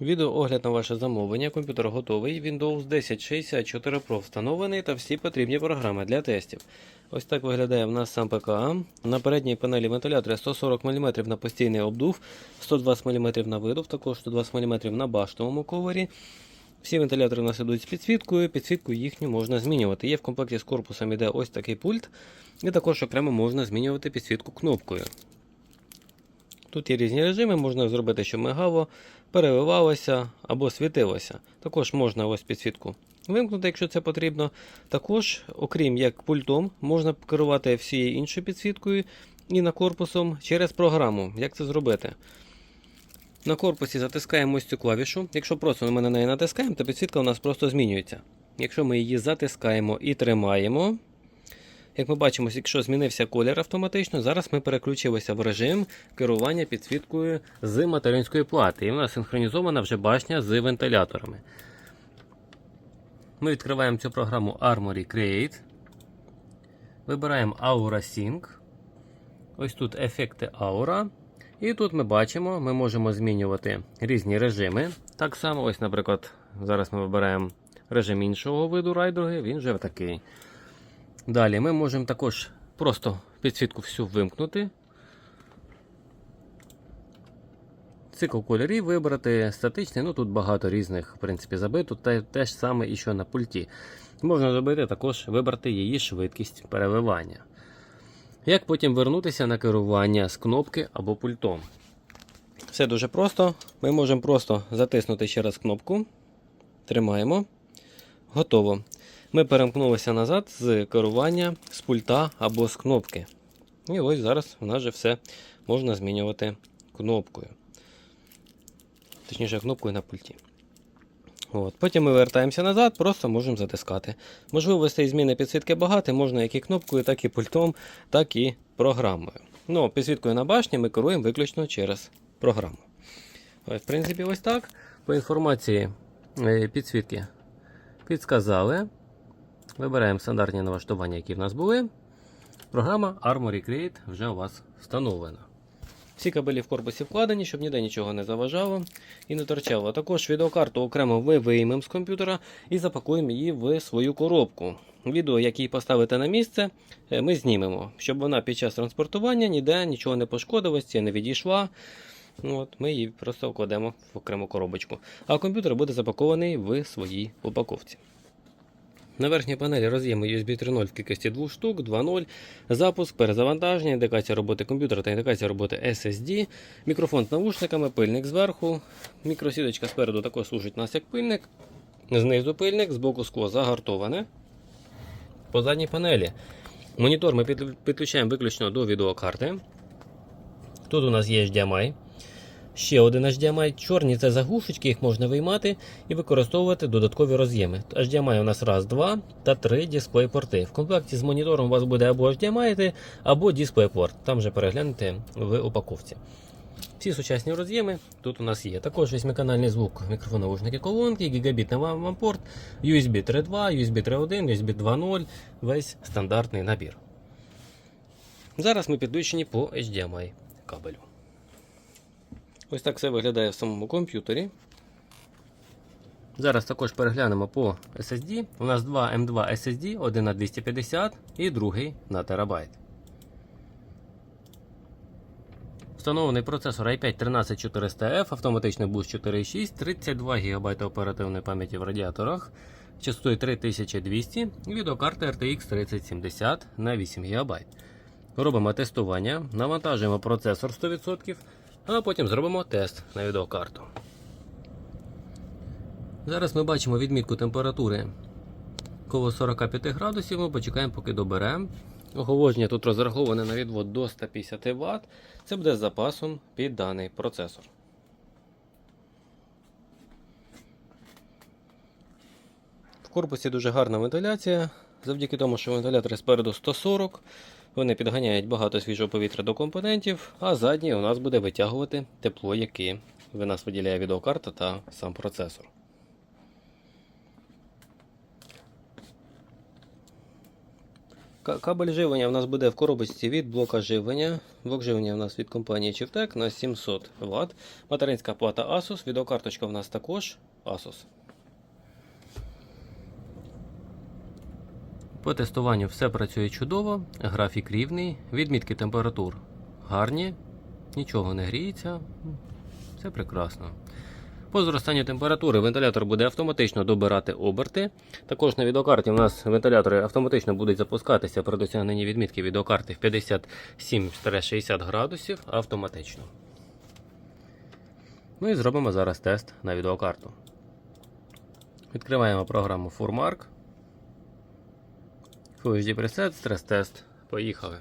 Відеоогляд на ваше замовлення. Комп'ютер готовий. Windows 10 64 Pro встановлений та всі потрібні програми для тестів. Ось так виглядає в нас сам ПК. На передній панелі вентилятора 140 мм на постійний обдув, 120 мм на видув, також 120 мм на баштовому ковері. Всі вентилятори у нас ідуть з підсвіткою, підсвітку їхню можна змінювати. Є в комплекті з корпусом іде ось такий пульт, і також окремо можна змінювати підсвітку кнопкою. Тут є різні режими, можна зробити, щоб мигало, переливалося або світилося. Також можна ось підсвітку вимкнути, якщо це потрібно. Також, окрім як пультом, можна керувати всією іншою підсвіткою і на корпусом через програму. Як це зробити? На корпусі затискаємо ось цю клавішу. Якщо просто ми на неї натискаємо, то підсвітка у нас просто змінюється. Якщо ми її затискаємо і тримаємо, як ми бачимо, якщо змінився колір автоматично, зараз ми переключилися в режим керування підсвіткою з материнської плати. І в нас синхронізована вже башня з вентиляторами. Ми відкриваємо цю програму Armory Create. Вибираємо Aura Sync. Ось тут ефекти Aura. І тут ми бачимо, ми можемо змінювати різні режими. Так само, ось, наприклад, зараз ми вибираємо режим іншого виду райдуги, він вже такий. Далі ми можемо також просто підсвітку всю вимкнути. Цикл кольорів вибрати статичний, ну тут багато різних в принципі, забито, те, те ж саме і що на пульті. Можна зробити також вибрати її швидкість переливання. Як потім вернутися на керування з кнопки або пультом? Все дуже просто. Ми можемо просто затиснути ще раз кнопку. Тримаємо. Готово. Ми перемкнулися назад з керування з пульта або з кнопки. І ось зараз у нас вже все можна змінювати кнопкою. Точніше, кнопкою на пульті. От. Потім ми вертаємося назад, просто можемо затискати. Можливостей зміни підсвітки багато, можна як і кнопкою, так і пультом, так і програмою. Ну, підсвіткою на башні ми керуємо виключно через програму. В принципі, ось так. По інформації е, підсвітки підсказали. Вибираємо стандартні налаштування, які в нас були. Програма Armory Create вже у вас встановлена. Всі кабелі в корпусі вкладені, щоб ніде нічого не заважало і не торчало. Також відеокарту окремо ми виймемо з комп'ютера і запакуємо її в свою коробку. Відео, як її поставити на місце, е, ми знімемо, щоб вона під час транспортування ніде нічого не пошкодилась, не відійшла. От, Ми її просто вкладемо в окрему коробочку. А комп'ютер буде запакований в своїй упаковці. На верхній панелі роз'єми USB 3.0 в кількості 2 штук, 2.0, запуск, перезавантаження, індикація роботи комп'ютера та індикація роботи SSD, мікрофон з навушниками, пильник зверху, мікросіточка спереду також служить у нас як пильник, знизу пильник, збоку скло загартоване. По задній панелі монітор ми підключаємо виключно до відеокарти. Тут у нас є HDMI. Ще один HDMI. Чорні це заглушечки, їх можна виймати і використовувати додаткові роз'єми. HDMI у нас раз, два та три дисплей-порти. В комплекті з монітором у вас буде або HDMI, або DisplayPort. Там вже переглянете в упаковці. Всі сучасні роз'єми тут у нас є. Також восьмиканальний звук, мікрофон, наушники, колонки, гігабітний вам вам USB 3.2, USB 3.1, USB 2.0, весь стандартний набір. Зараз ми підключені по HDMI кабелю. Ось так все виглядає в самому комп'ютері. Зараз також переглянемо по SSD. У нас два M2 SSD, один на 250 і другий на терабайт. Встановлений процесор i5 13400F, автоматичний буст 4.6, 32 ГБ оперативної пам'яті в радіаторах, частотою 3200 і відеокарта RTX 3070 на 8 ГБ. Робимо тестування, навантажуємо процесор 100%, а потім зробимо тест на відеокарту. Зараз ми бачимо відмітку температури коло 45 градусів. Ми почекаємо, поки доберемо. Охолодження тут розраховане на відвод до 150 Вт. Це буде з запасом під даний процесор. В корпусі дуже гарна вентиляція. Завдяки тому, що вентилятори спереду 140, вони підганяють багато свіжого повітря до компонентів, а задній у нас буде витягувати тепло, яке в нас виділяє відеокарта та сам процесор. Кабель живлення у нас буде в коробочці від блока живлення. Блок живлення у нас від компанії Chiptech на 700 Вт. Материнська плата Asus. Відеокарточка у нас також Asus. По тестуванню все працює чудово, графік рівний, відмітки температур гарні, нічого не гріється, все прекрасно. По зростанню температури вентилятор буде автоматично добирати оберти. Також на відеокарті у нас вентилятори автоматично будуть запускатися при досягненні відмітки відеокарти в 57-60 градусів автоматично. Ну і зробимо зараз тест на відеокарту. Відкриваємо програму Furmark. HD Preset, стрес-тест. Поїхали.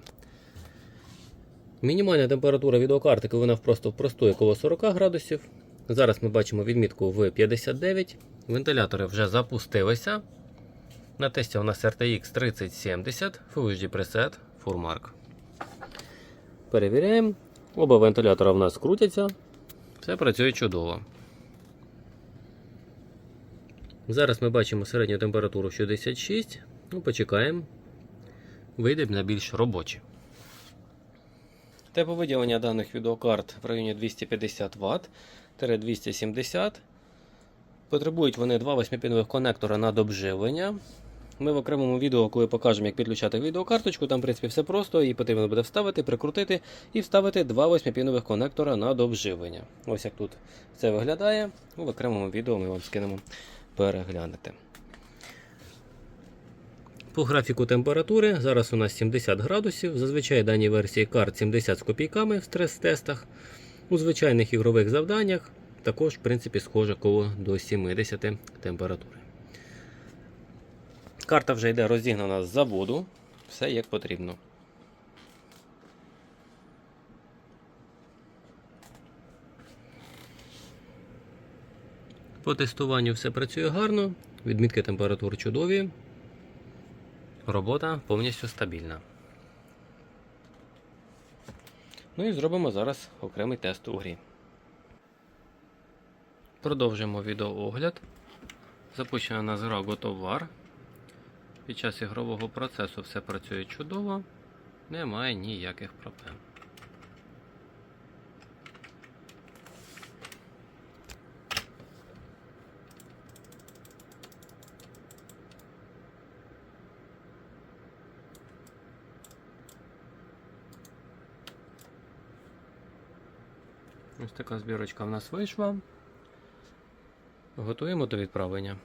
Мінімальна температура відеокарти, вона просто простої коло 40 градусів. Зараз ми бачимо відмітку в 59. Вентилятори вже запустилися. На тесті у нас RTX 3070, Full Preset, Furmark. Перевіряємо. Оба вентилятора в нас крутяться. Все працює чудово. Зараз ми бачимо середню температуру 66. Ну, почекаємо. Вийде на більш робочі. Тепловиділення даних відеокарт в районі 250 Вт 270. Потребують вони два 8-пінових конектора на добживлення. Ми в окремому відео, коли покажемо, як підключати відеокарточку, там в принципі все просто, її потрібно буде вставити, прикрутити і вставити два 8-пінових конектора на добживлення. Ось як тут це виглядає. В окремому відео ми вам скинемо переглянути. По графіку температури зараз у нас 70 градусів. Зазвичай дані версії карт 70 з копійками в стрес-тестах. У звичайних ігрових завданнях також, в принципі, схоже коло до 70 температури. Карта вже йде розігнана з заводу. Все як потрібно. По тестуванню все працює гарно. Відмітки температур чудові. Робота повністю стабільна. Ну і зробимо зараз окремий тест у грі. Продовжуємо відеоогляд. Запущена нас гра GotoVar. Під час ігрового процесу все працює чудово, немає ніяких проблем. Ось така збірочка в нас вийшла. Готуємо до відправлення.